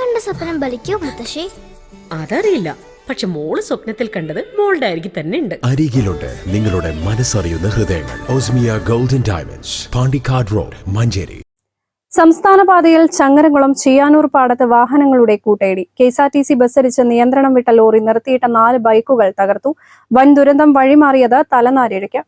കണ്ട സ്വപ്നം ബലിക്കോ മുത്തശ്ശി? അതറിയില്ല. പക്ഷെ മോൾ സ്വപ്നത്തിൽ കണ്ടത് മോളുടെ അരികിൽ തന്നെ ഉണ്ട്. അരികിലുണ്ട് നിങ്ങളുടെ മനസ്സറിയുന്ന ഹൃദയങ്ങൾ. Osmia golden diamonds Pandikkad road Manjeri. സംസ്ഥാന പാതയിൽ ചങ്ങരംകുളം ചിയാനൂർ പാടത്ത് വാഹനങ്ങളുടെ കൂട്ടയിടി K S R T C ബസ്സരിച്ച് നിയന്ത്രണം വിട്ട ലോറി നിർത്തിയിട്ട നാല് ബൈക്കുകൾ തകർത്തു. വൻ ദുരന്തം വഴിമാറിയത് തലനാരിഴയ്ക്ക്.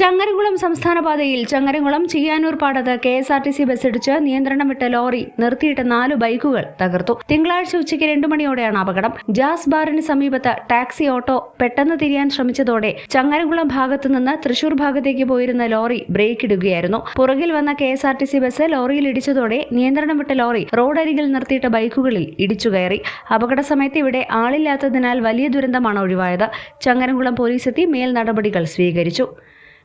ചങ്ങരംകുളം സംസ്ഥാന പാതയിൽ ചങ്ങരംകുളം ചെയ്യാനൂർ പാടത്ത് K S R T C ബസ്സിടിച്ച് നിയന്ത്രണം വിട്ട ലോറി നിർത്തിയിട്ട നാല് ബൈക്കുകൾ തകർത്തു. തിങ്കളാഴ്ച ഉച്ചയ്ക്ക് രണ്ടു മണിയോടെയാണ് അപകടം. ജാസ് ബാറിന് സമീപത്ത് ടാക്സി ഓട്ടോ പെട്ടെന്ന് തിരിയാൻ ശ്രമിച്ചതോടെ ചങ്ങരംകുളം ഭാഗത്തു നിന്ന് തൃശൂർ ഭാഗത്തേക്ക് പോയിരുന്ന ലോറി ബ്രേക്ക് ഇടുകയായിരുന്നു. പുറകിൽ വന്ന K S R T C bus ലോറിയിൽ ഇടിച്ചതോടെ നിയന്ത്രണം വിട്ട ലോറി റോഡരികിൽ നിർത്തിയിട്ട ബൈക്കുകളിൽ ഇടിച്ചു കയറി. അപകട സമയത്ത് ഇവിടെ ആളില്ലാത്തതിനാൽ വലിയ ദുരന്തമാണ് ഒഴിവായത്. ചങ്ങരംകുളം പോലീസ് എത്തി മേൽ നടപടികൾ സ്വീകരിച്ചു.